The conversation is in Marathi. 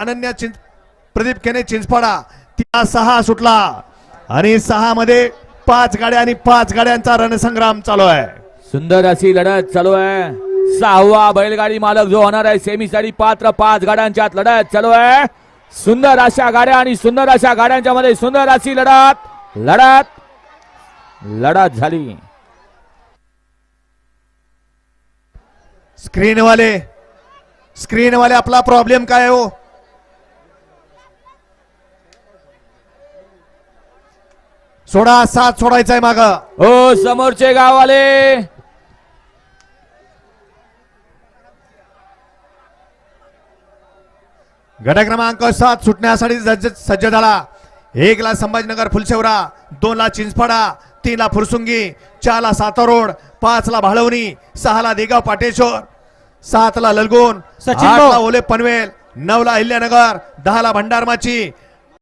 अनन्या चिंच प्रदीप केने चिंचपाडा त्या सहा सुटला. आणि सहा मध्ये पाच गाड्या आणि पाच गाड्यांचा रणसंग्राम चालू आहे. सुंदर अशी लढत चालू आहे. सहावा बैलगाडी मालक जो होणार आहे सेमीसाठी पात्र पाच गाड्यांच्यात लढत चालू आहे. सुंदर अशा गाड्या आणि सुंदर अशा गाड्यांच्या मध्ये सुंदर अशी लढत लढत लढत झाली. स्क्रीनवाले स्क्रीनवाले आपला प्रॉब्लेम काय हो? सोडा सात सोडायचा आहे माग. हो समोरचे गाववाले. गट क्रमांक सात सुटण्यासाठी सज्ज झाला. एक ला संभाजीनगर फुलशेवरा. दोन ला चिंचपाडा तीन ला फुरसुंगी. चार ला सातारोड. पाच ला भाळवणी. सहा ला देगाव पाटेश्वर. सात ला ललगुण सचिन आठ. ला ओले पनवेल. नऊ ला अहिल्यानगर. दहा ला भंडारमाची.